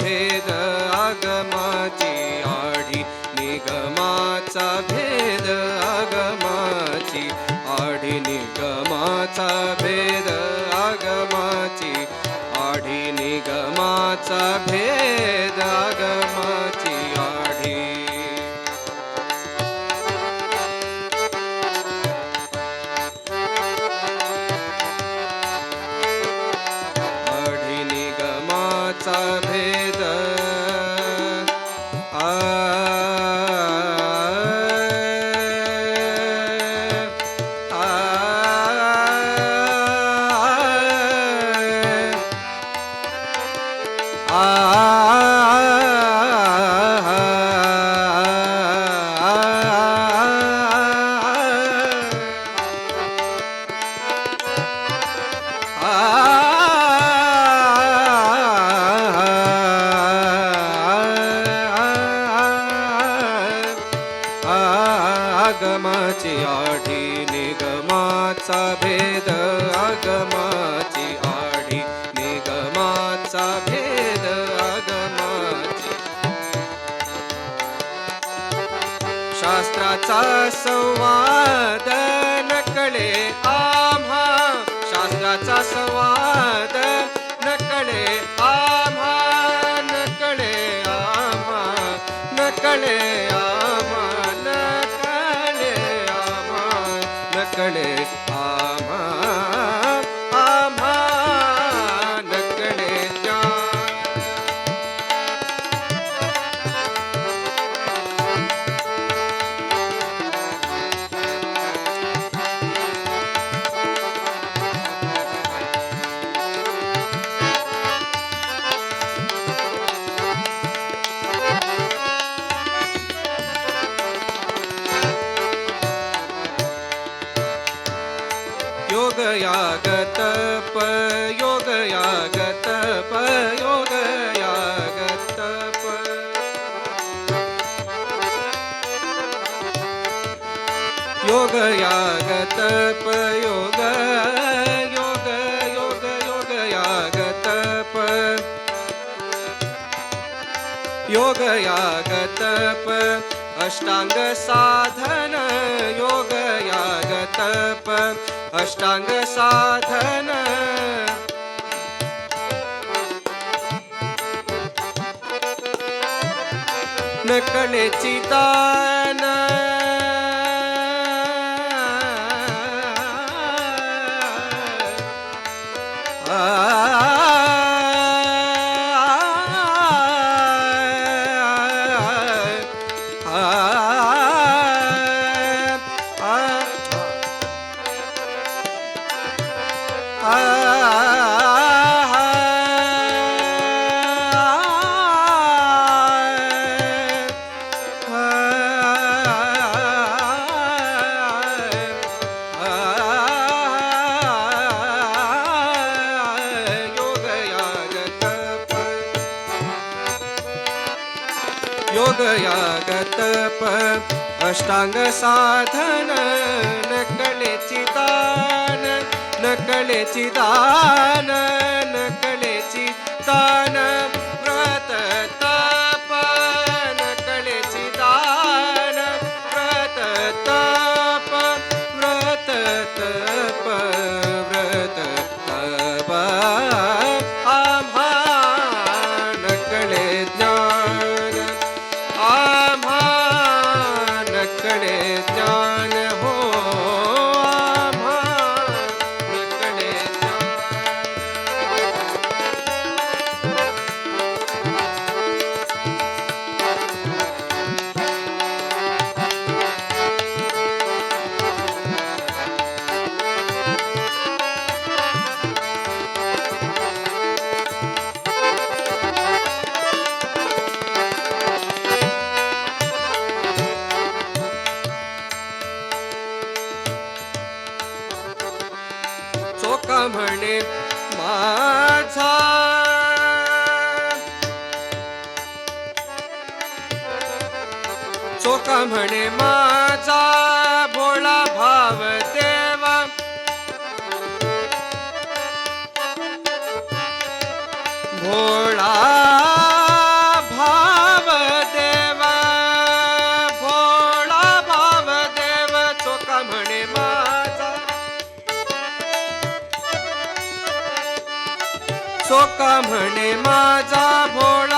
भेद आगमाची आढी निगमाचा भेद आगमाची आढी निगमाचा भेद आगमाची आढी निगमाचा भेद आगमाची निगमाचा भेद आगमाची आडी निगमाचा भेद आगमाची. शास्त्राचा संवाद नकडे आम्हा शास्त्राचा संवाद नकडे आम्हा नकळे आम्हा नकळे आम्हा. नकडे आम्हा योग यागत पयोग योग योग योग यागत प योग यागत प अष्टांग साधन योग यागत प अष्टांग साधन न नकळेची चितान Ah. जप अष्टांग साधन नकले चिदान नकले चिदान नकले चिदान असो म्हणे माझा भोळा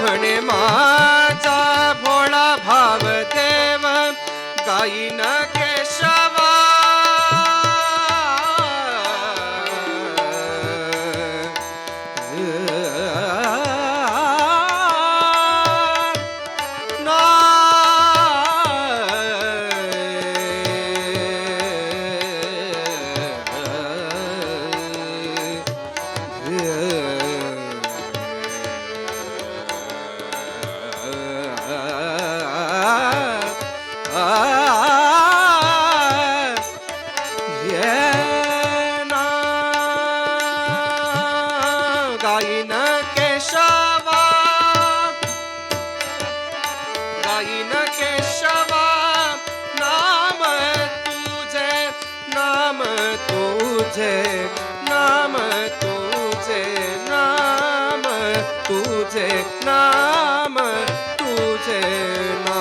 म्हणे माझा भोळा भाव देव गाई न તુજે નામ તુજે નામ તુજે નામ તુજે નામ